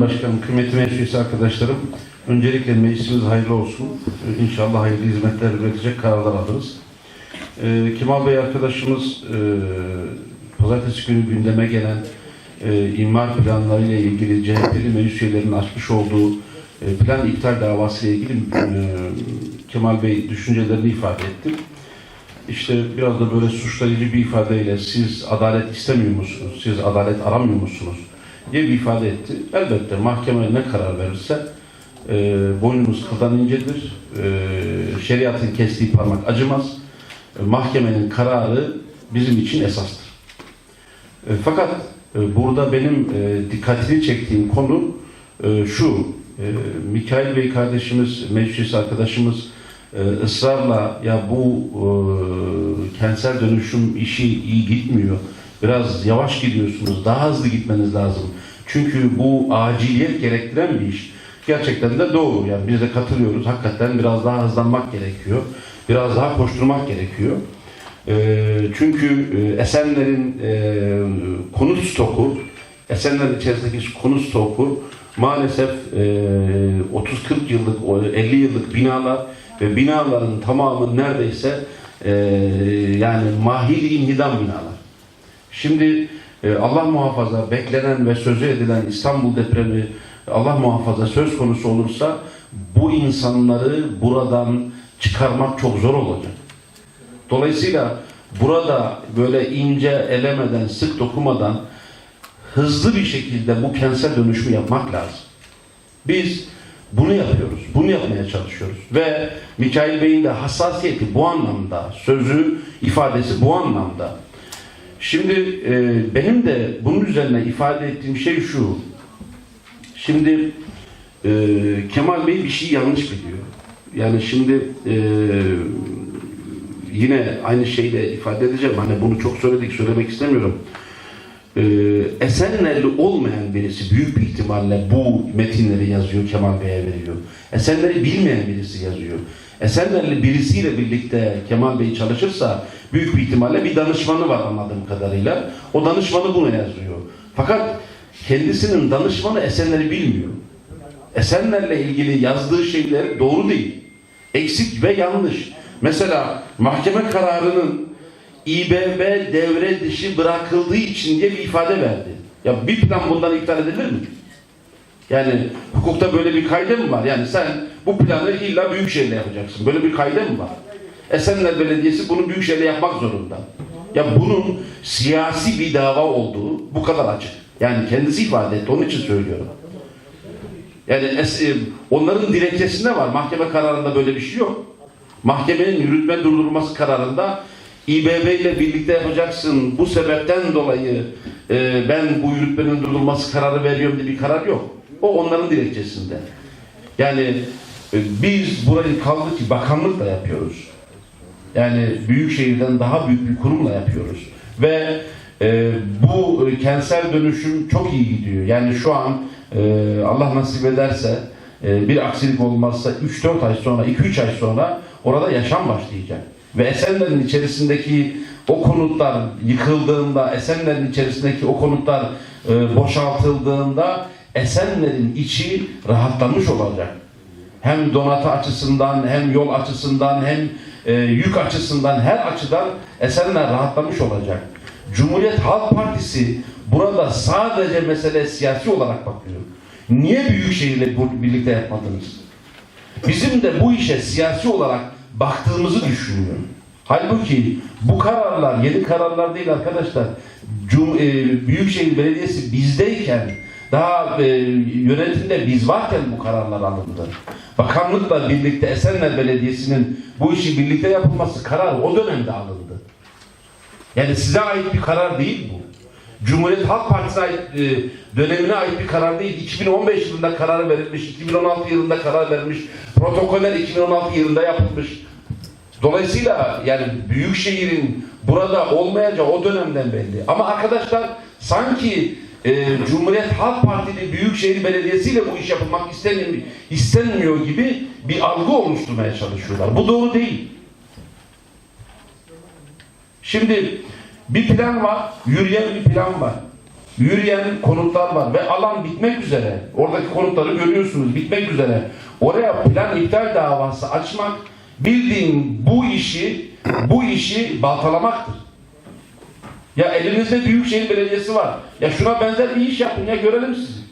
Başkanım, kıymetli meclis arkadaşlarım, öncelikle meclisimiz hayırlı olsun. İnşallah hayırlı hizmetler üretecek kararlar alırız. Ee, Kemal Bey arkadaşımız e, pazartesi günü gündeme gelen e, imar planları ile ilgili CHP'li meclis üyelerinin açmış olduğu e, plan iptal davası ile ilgili e, Kemal Bey düşüncelerini ifade etti. İşte biraz da böyle suçlayıcı bir ifadeyle siz adalet istemiyor musunuz, siz adalet aramıyor musunuz diye bir ifade etti. Elbette mahkeme ne karar verirse e, boynumuz kıldan incedir. E, şeriatın kestiği parmak acımaz. E, mahkemenin kararı bizim için esastır. E, fakat e, burada benim e, dikkatini çektiğim konu e, şu. E, Mikail Bey kardeşimiz, meclis arkadaşımız e, ısrarla ya bu e, kentsel dönüşüm işi iyi gitmiyor. Biraz yavaş gidiyorsunuz, daha hızlı gitmeniz lazım. Çünkü bu aciliyet gerektiren bir iş. Gerçekten de doğru. Yani biz de katılıyoruz. Hakikaten biraz daha hızlanmak gerekiyor. Biraz daha koşturmak gerekiyor. E, çünkü Esenler'in e, konut stoku, Esenler içerisindeki konut stoku maalesef e, 30-40 yıllık, o 50 yıllık binalar ve binaların tamamı neredeyse e, yani mahir inhidam binalar. Şimdi e, Allah muhafaza beklenen ve sözü edilen İstanbul depremi Allah muhafaza söz konusu olursa bu insanları buradan çıkarmak çok zor olacak. Dolayısıyla burada böyle ince elemeden, sık dokumadan hızlı bir şekilde bu kentsel dönüşümü yapmak lazım. Biz bunu yapıyoruz. Bunu yapmaya çalışıyoruz. Ve Mikail Bey'in de hassasiyeti bu anlamda, sözü, ifadesi bu anlamda. Şimdi e, benim de bunun üzerine ifade ettiğim şey şu. Şimdi e, Kemal Bey bir şey yanlış biliyor. Yani şimdi e, yine aynı şeyle ifade edeceğim. Hani bunu çok söyledik, söylemek istemiyorum. Ee, Esenlerli olmayan birisi büyük bir ihtimalle bu metinleri yazıyor Kemal Bey'e veriyor. Esenleri bilmeyen birisi yazıyor. Esenlerli birisiyle birlikte Kemal Bey çalışırsa büyük bir ihtimalle bir danışmanı var anladığım kadarıyla. O danışmanı bunu yazıyor. Fakat kendisinin danışmanı Esenleri bilmiyor. Esenlerle ilgili yazdığı şeyler doğru değil. Eksik ve yanlış. Mesela mahkeme kararının İBB devre dışı bırakıldığı için diye bir ifade verdi. Ya bir plan bundan iptal edilir mi? Yani hukukta böyle bir kayda mı var? Yani sen bu planı illa Büyükşehir'le yapacaksın. Böyle bir kayda mı var? Esenler Belediyesi bunu Büyükşehir'le yapmak zorunda. Ya bunun siyasi bir dava olduğu bu kadar açık. Yani kendisi ifade etti. Onun için söylüyorum. Yani es- e, onların dilekçesinde var. Mahkeme kararında böyle bir şey yok. Mahkemenin yürütme durdurulması kararında İBB ile birlikte yapacaksın. Bu sebepten dolayı e, ben bu yürütmenin durdurulması kararı veriyorum diye bir karar yok. O onların dilekçesinde. Yani e, biz burayı kaldı ki bakanlıkla yapıyoruz. Yani büyük şehirden daha büyük bir kurumla yapıyoruz. Ve e, bu kentsel dönüşüm çok iyi gidiyor. Yani şu an e, Allah nasip ederse e, bir aksilik olmazsa 3-4 ay sonra, 2-3 ay sonra orada yaşam başlayacak. Ve Esenler'in içerisindeki o konutlar yıkıldığında, Esenler'in içerisindeki o konutlar e, boşaltıldığında Esenler'in içi rahatlamış olacak. Hem donatı açısından, hem yol açısından, hem e, yük açısından, her açıdan Esenler rahatlamış olacak. Cumhuriyet Halk Partisi burada sadece mesele siyasi olarak bakıyor. Niye Büyükşehir'le birlikte yapmadınız? Bizim de bu işe siyasi olarak baktığımızı düşünüyorum. Halbuki bu kararlar yeni kararlar değil arkadaşlar. Cum e, Büyükşehir Belediyesi bizdeyken daha e, yönetimde biz varken bu kararlar alındı. Bakanlıkla birlikte Esenler Belediyesi'nin bu işi birlikte yapılması kararı o dönemde alındı. Yani size ait bir karar değil bu. Cumhuriyet Halk Partisi'ne ait, e, dönemine ait bir karar değil. 2015 yılında karar verilmiş, 2016 yılında karar verilmiş, protokoller 2016 yılında yapılmış. Dolayısıyla yani Büyükşehir'in burada olmayacağı o dönemden belli. Ama arkadaşlar sanki e, Cumhuriyet Halk Partili Büyükşehir Belediyesi ile bu iş yapılmak istenmiyor, gibi bir algı oluşturmaya çalışıyorlar. Bu doğru değil. Şimdi bir plan var, yürüyen bir plan var. yürüyen konutlar var ve alan bitmek üzere. Oradaki konutları görüyorsunuz bitmek üzere. Oraya plan iptal davası açmak bildiğin bu işi bu işi baltalamaktır. Ya elinizde Büyükşehir Belediyesi var. Ya şuna benzer bir iş yapın ya görelim sizi.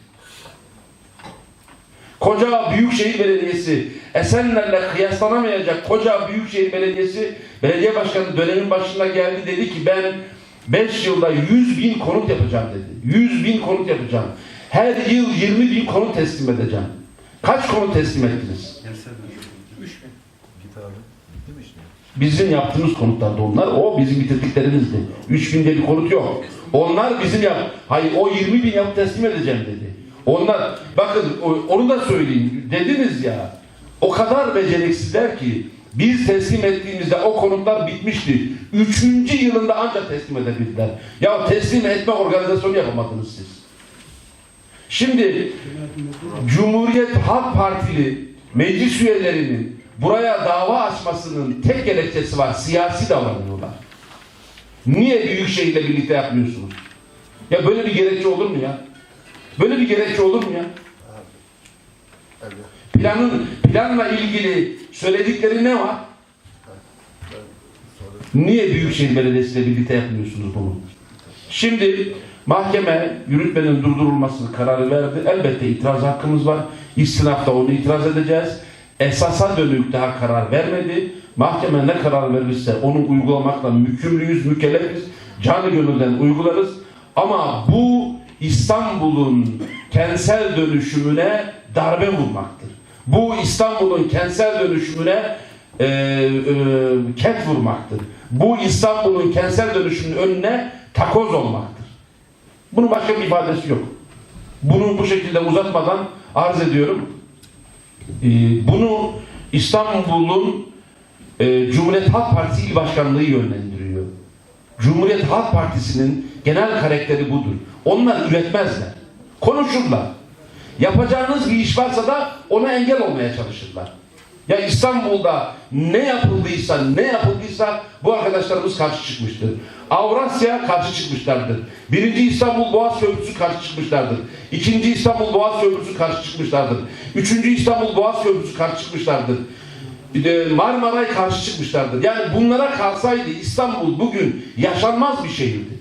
Koca Büyükşehir Belediyesi Esenler'le kıyaslanamayacak koca Büyükşehir Belediyesi belediye başkanı dönemin başında geldi dedi ki ben 5 yılda 100 bin konut yapacağım dedi. 100 bin konut yapacağım. Her yıl 20 bin konut teslim edeceğim. Kaç konut teslim ettiniz? Git abi. Bitti mi işte? Bizim yaptığımız konutlardı onlar. O bizim bitirdiklerimizdi. 3 binde bir konut yok. Onlar bizim yap. Hayır o 20 bin yap teslim edeceğim dedi. Onlar bakın onu da söyleyeyim. Dediniz ya o kadar beceriksizler ki biz teslim ettiğimizde o konutlar bitmişti. Üçüncü yılında ancak teslim edebildiler. Ya teslim etme organizasyonu yapamadınız siz. Şimdi Cumhuriyet Halk Partili meclis üyelerinin buraya dava açmasının tek gerekçesi var. Siyasi davranıyorlar. Niye Büyükşehir'le birlikte yapmıyorsunuz? Ya böyle bir gerekçe olur mu ya? Böyle bir gerekçe olur mu ya? Planın planla ilgili söyledikleri ne var? Niye Büyükşehir Belediyesi ile birlikte yapmıyorsunuz bunu? Şimdi mahkeme yürütmenin durdurulmasını kararı verdi. Elbette itiraz hakkımız var. İstinafta onu itiraz edeceğiz. Esasa dönük daha karar vermedi. Mahkeme ne karar verirse onu uygulamakla mükümlüyüz, mükellefiz. Canı gönülden uygularız. Ama bu İstanbul'un kentsel dönüşümüne darbe vurmaktır. Bu İstanbul'un kentsel dönüşümüne e, e, ket vurmaktır. Bu İstanbul'un kentsel dönüşümünün önüne takoz olmaktır. Bunun başka bir ifadesi yok. Bunu bu şekilde uzatmadan arz ediyorum. E, bunu İstanbul'un e, Cumhuriyet Halk Partisi İl Başkanlığı yönlendiriyor. Cumhuriyet Halk Partisi'nin genel karakteri budur. Onlar üretmezler. Konuşurlar. Yapacağınız bir iş varsa da ona engel olmaya çalışırlar. Ya İstanbul'da ne yapıldıysa ne yapıldıysa bu arkadaşlarımız karşı çıkmıştır. Avrasya karşı çıkmışlardır. Birinci İstanbul Boğaz Köprüsü karşı çıkmışlardır. İkinci İstanbul Boğaz Köprüsü karşı çıkmışlardır. Üçüncü İstanbul Boğaz Köprüsü karşı çıkmışlardır. Bir de Marmaray karşı çıkmışlardır. Yani bunlara kalsaydı İstanbul bugün yaşanmaz bir şehirdi.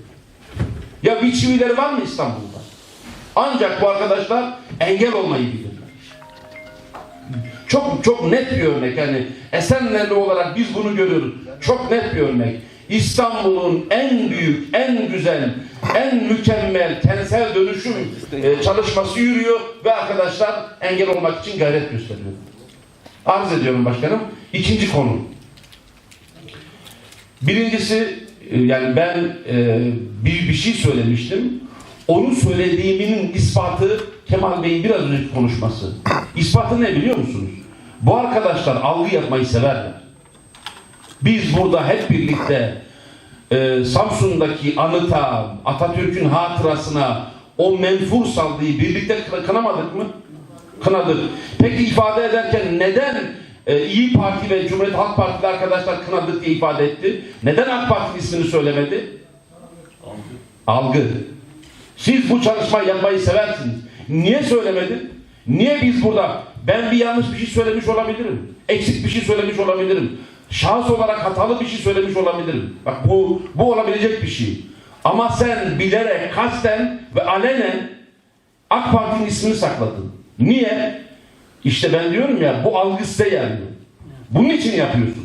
Ya bir çivileri var mı İstanbul'da? Ancak bu arkadaşlar engel olmayı bilirler. Çok çok net bir örnek yani Esenlerli olarak biz bunu görüyoruz. Çok net bir örnek. İstanbul'un en büyük, en güzel, en mükemmel kentsel dönüşüm e, çalışması yürüyor ve arkadaşlar engel olmak için gayret gösteriyor. Arz ediyorum başkanım. İkinci konu. Birincisi e, yani ben e, bir bir şey söylemiştim. Onu söylediğimin ispatı Kemal Bey'in biraz önceki konuşması. İspatı ne biliyor musunuz? Bu arkadaşlar algı yapmayı severler. Biz burada hep birlikte e, Samsun'daki anıta, Atatürk'ün hatırasına o menfur saldıyı birlikte kı- kınamadık mı? Kınadık. Peki ifade ederken neden e, İyi Parti ve Cumhuriyet Halk Partili arkadaşlar kınadık diye ifade etti? Neden AK Parti'nin ismini söylemedi? Algı. Siz bu çalışmayı yapmayı seversiniz. Niye söylemedin? Niye biz burada ben bir yanlış bir şey söylemiş olabilirim. Eksik bir şey söylemiş olabilirim. Şahıs olarak hatalı bir şey söylemiş olabilirim. Bak bu bu olabilecek bir şey. Ama sen bilerek, kasten ve alenen AK Parti'nin ismini sakladın. Niye? İşte ben diyorum ya bu algı size geldi. Bunun için yapıyorsunuz.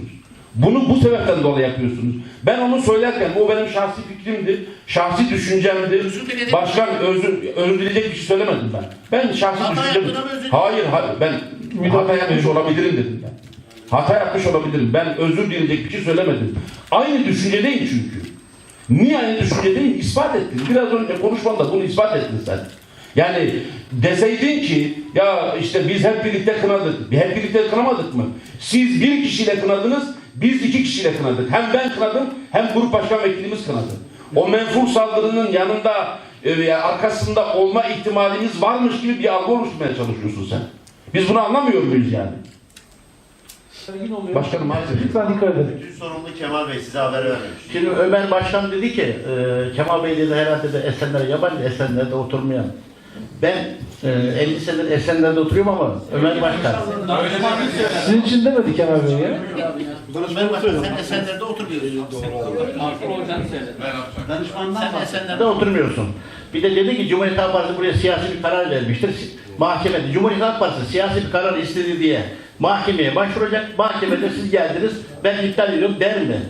Bunu bu sebepten dolayı yapıyorsunuz. Ben onu söylerken bu benim şahsi fikrimdi, şahsi düşüncemdi. Özür diledim. Başkan özür, özür dileyecek bir şey söylemedim ben. Ben şahsi Hata düşüncem. yaptın ama özür Hayır, hayır ben hata yapmış olabilirim dedim ben. Hata yapmış olabilirim. Ben özür dileyecek bir şey söylemedim. Aynı düşüncedeyim çünkü. Niye aynı düşüncedeyim? İspat ettin. Biraz önce konuşmanda bunu ispat ettin sen. Yani deseydin ki ya işte biz hep birlikte kınadık. Hep birlikte kınamadık mı? Siz bir kişiyle kınadınız, biz iki kişiyle kınadık. Hem ben kınadım hem grup başkan vekilimiz kınadı. O menfur saldırının yanında e, veya arkasında olma ihtimalimiz varmış gibi bir algı oluşturmaya çalışıyorsun sen. Biz bunu anlamıyor muyuz yani? Başkanım affedin. Lütfen dikkat edin. Bütün sorumlu Kemal Bey size haber vermemiş. Şimdi Ömer Başkan dedi ki, e, Kemal Bey dedi herhalde de Esenler'e yabancı, Esenler'de oturmayan. Ben e, 50 senedir Esenler'de oturuyorum ama Ömer Başkan. Sizin için demedi Kemal Bey ya. Ömer Başkan sen Esenler'de oturmuyorsun. Sen Esenler'de oturmuyorsun. Bir de dedi ki Cumhuriyet Halk Partisi buraya siyasi bir karar vermiştir. Mahkemede Cumhuriyet Halk Partisi siyasi bir karar istedi diye mahkemeye başvuracak. Mahkemede siz geldiniz ben iptal ediyorum der mi?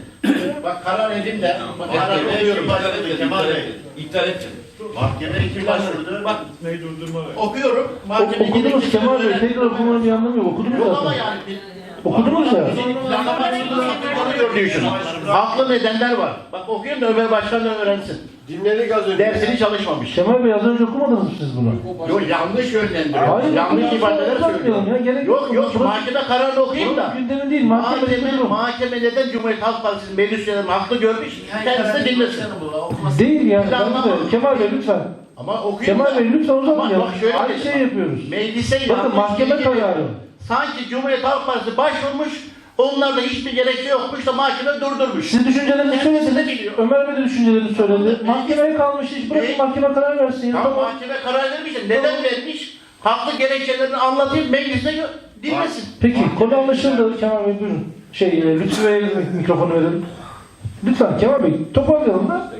Bak karar elimde. Karar veriyorum. başvurdu Kemal Bey. İptal ettim. Mahkemeye kim başvurdu? Bak okuyorum. Mahkeme Okudunuz Kemal Bey. Tekrar okumanın bir anlamı yok. Okudunuz Yok ama zaten. yani Okudunuz ya. düşün. Haklı nedenler var. Bak okuyun da Ömer Başkan da öğrensin. Dinledik az önce. Dersini çalışmamış. Kemal Bey az önce okumadınız mı siz bunu? Yok yanlış yönlendiriyor. Hayır, yanlış ifadeler söylüyor. ya, gerek yok yok. mahkeme kararını okuyayım da. Bunun gündemin değil. Mahkemede Mahkeme, durum. mahkeme neden Cumhuriyet Halk Partisi'nin meclis üyelerinin haklı görmüş, kendisi de dinlesin. Değil anlamadık. Kemal Bey lütfen. Ama okuyun Kemal. Bey lütfen uzatmayalım. bak şöyle Aynı dedim. şey yapıyoruz. Meclise Bakın mahkeme kararı. Sanki Cumhuriyet Halk Partisi başvurmuş, onlarda hiçbir gerekçe yokmuş da mahkeme durdurmuş. Siz düşüncelerinizi söylediniz. Ömer Bey de düşüncelerini söyledi. Mahkemeye kalmış iş. Bırakın Ne? mahkeme karar versin. ya. Tamam Tamam. mahkeme karar vermiş de neden vermiş? Haklı gerekçelerini anlatayım, mecliste gö- dinlesin. Peki konu anlaşıldı. Kemal Bey buyurun. Şey e, Lütfü Bey'e mikrofonu verelim. Lütfen Kemal Bey toparlayalım da.